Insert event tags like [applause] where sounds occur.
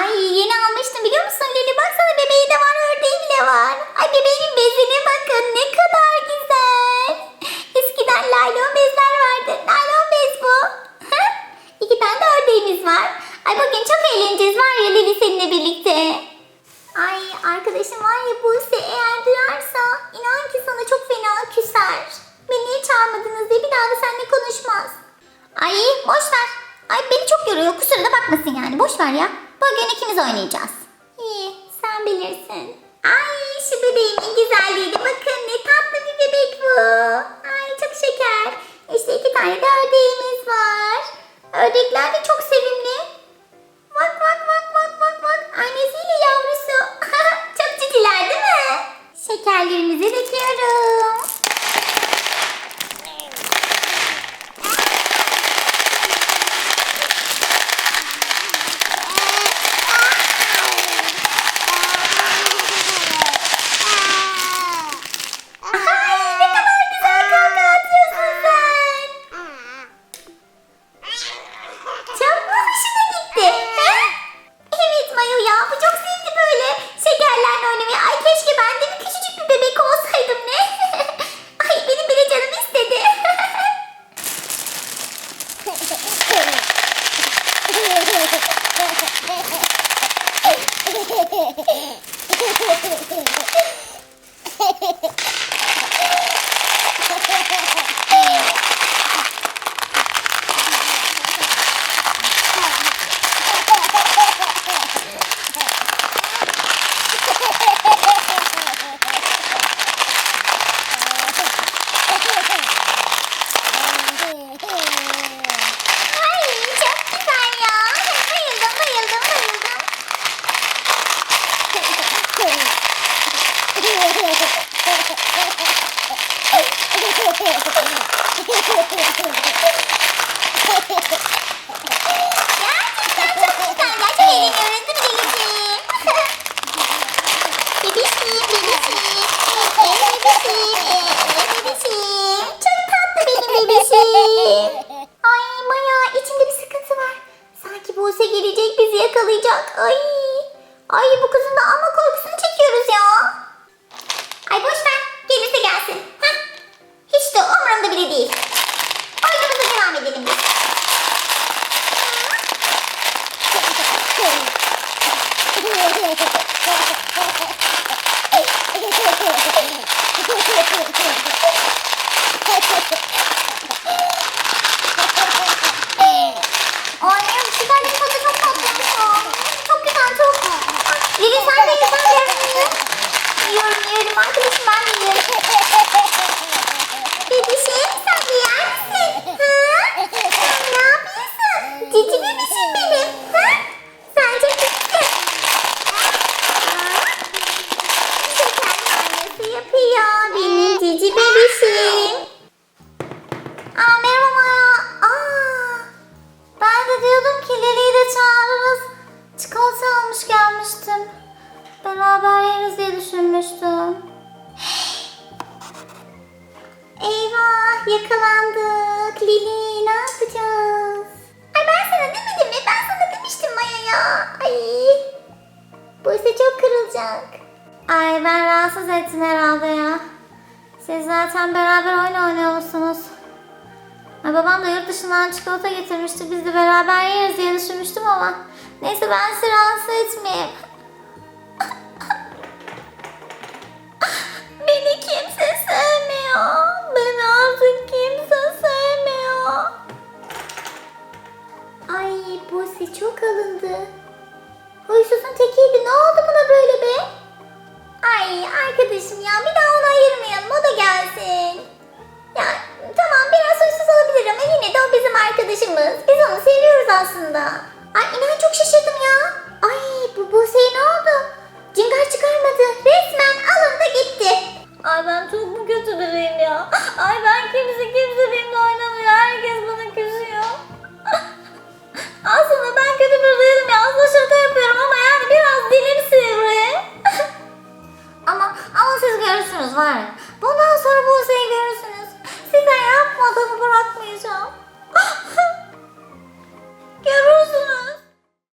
Ay yeni almıştım biliyor musun Lili? Baksana bebeği de var, ördeği bile var. Ay bebeğin bezine bakın ne kadar güzel. Eskiden laylon bezler vardı. Naylon bez bu. [laughs] İki tane de ördeğimiz var. Ay bugün çok eğleneceğiz var ya Lili seninle birlikte. Ay arkadaşım var ya Buse eğer duyarsa inan ki sana çok fena küser. Beni niye çağırmadınız diye bir daha da seninle konuşmaz. Ay boş ver. Ay beni çok yoruyor kusura da bakmasın yani boş ver ya. Bugün ikimiz oynayacağız. İyi sen bilirsin. Ay şu bebeğimin güzelliğine bakın ne tatlı bir bebek bu. Ay çok şeker. İşte iki tane de ördeğimiz var. Ördekler de çok sevimli. Bak bak bak bak bak bak. Annesiyle yavrusu. [laughs] çok ciciler değil mi? Şekerlerimizi döküyorum. Ay ne kadar güzel kavga atıyorsun sen. Çok mu hoşuna gitti? He? Evet Mayo ya bu çok sevdi böyle şekerlerle oynamayı. Ay keşke ben de bir küçücük bir bebek olsaydım ne? Ay benim bile canım istedi. Ay çok güzel ya. Bayıldım bayıldım bayıldım. Gerçekten çok güzel. Gerçekten eğleniyoruz değil mi Lili'ciğim? Bebişim, bebişim. Ee, bebişim, ee, bebişim. Çok tatlı benim bebişim. Ay Maya içinde bir sıkıntı var. Sanki Buse gelecek bizi yakalayacak. Ay. Ay bu kızın da ama korkusunu çekiyoruz ya. Ay boş ver. Gelirse gelsin. Heh. Hiç de umurumda bile değil. Lili sen de ye sen de ye. Yiyorum yiyorum arkadaşım ben de yiyorum. Düşünmüştüm. Eyvah yakalandık. Lili ne yapacağız? Ay ben sana demedim mi? Ben sana demiştim Maya ya. Ay. Bu ise çok kırılacak. Ay ben rahatsız ettim herhalde ya. Siz zaten beraber oyun oynuyormuşsunuz. Ay babam da yurt dışından çikolata getirmişti. Biz de beraber yeriz diye düşünmüştüm ama. Neyse ben sizi rahatsız etmeyeyim. Ay Buse çok alındı. Huysuzun tekiydi. Ne oldu buna böyle be? Ay arkadaşım ya bir daha onu ayırmayalım. O da gelsin. Ya tamam biraz huysuz olabilir ama yine de o bizim arkadaşımız. Biz onu seviyoruz aslında. Ay inan çok şaşırdım ya. Ay bu Buse görürsünüz var ya. Bundan sonra bu Buse'yi görürsünüz. Size yapmadığımı bırakmayacağım. [gasps] görürsünüz.